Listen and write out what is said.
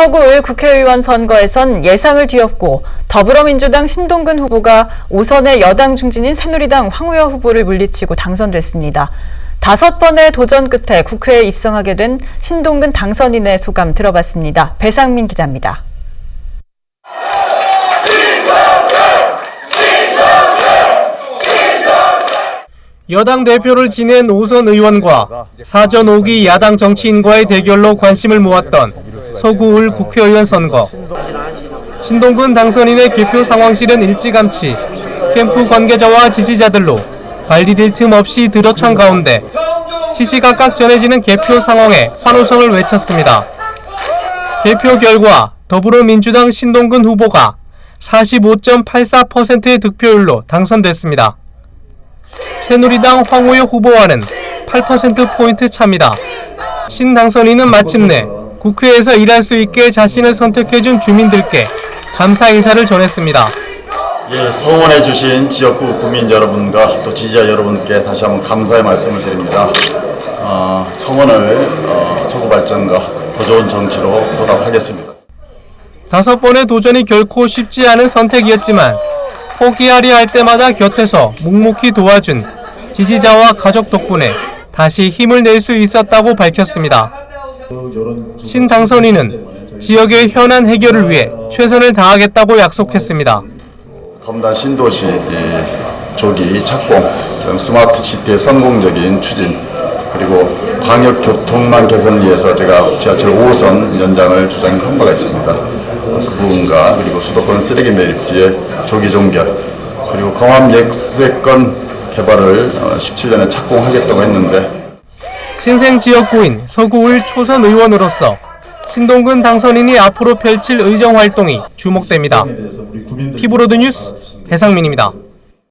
서구을 국회의원 선거에선 예상을 뒤엎고 더불어민주당 신동근 후보가 오선의 여당 중진인 새누리당 황우여 후보를 물리치고 당선됐습니다. 다섯 번의 도전 끝에 국회에 입성하게 된 신동근 당선인의 소감 들어봤습니다. 배상민 기자입니다. 여당 대표를 지낸 오선 의원과 사전 5기 야당 정치인과의 대결로 관심을 모았던 서구을 국회의원 선거. 신동근 당선인의 개표 상황실은 일찌감치 캠프 관계자와 지지자들로 발디딜 틈 없이 들어찬 가운데 시시각각 전해지는 개표 상황에 환호성을 외쳤습니다. 개표 결과 더불어민주당 신동근 후보가 45.84%의 득표율로 당선됐습니다. 새누리당 황우여 후보와는 8%포인트 차입니다. 신 당선인은 마침내 국회에서 일할 수 있게 자신을 선택해준 주민들께 감사 인사를 전했습니다. 예, 성원해 주신 지역구 구민 여러분과 또 지지자 여러분께 다시 한번 감사의 말씀을 드립니다. 어, 성원을 어, 서구 발전과 더 좋은 정치로 보답하겠습니다. 다섯 번의 도전이 결코 쉽지 않은 선택이었지만 포기하려 할 때마다 곁에서 묵묵히 도와준 지지자와 가족 덕분에 다시 힘을 낼 수 있었다고 밝혔습니다. 신 당선인은 지역의 현안 해결을 위해 최선을 다하겠다고 약속했습니다. 검단 신도시 이 조기 착공, 스마트 시티의 성공적인 추진, 그리고 광역 교통망 개선을 위해서 제가 지하철 5호선 연장을 주장한 바가 있습니다. 그 부분과 그리고 수도권 쓰레기 매립지의 조기 종결, 그리고 광암 역세권 개발을 17년에 착공하겠다고 했는데 신생 지역구인 서구을 초선 의원으로서 신동근 당선인이 앞으로 펼칠 의정 활동이 주목됩니다. 피브로드 뉴스 배상민입니다.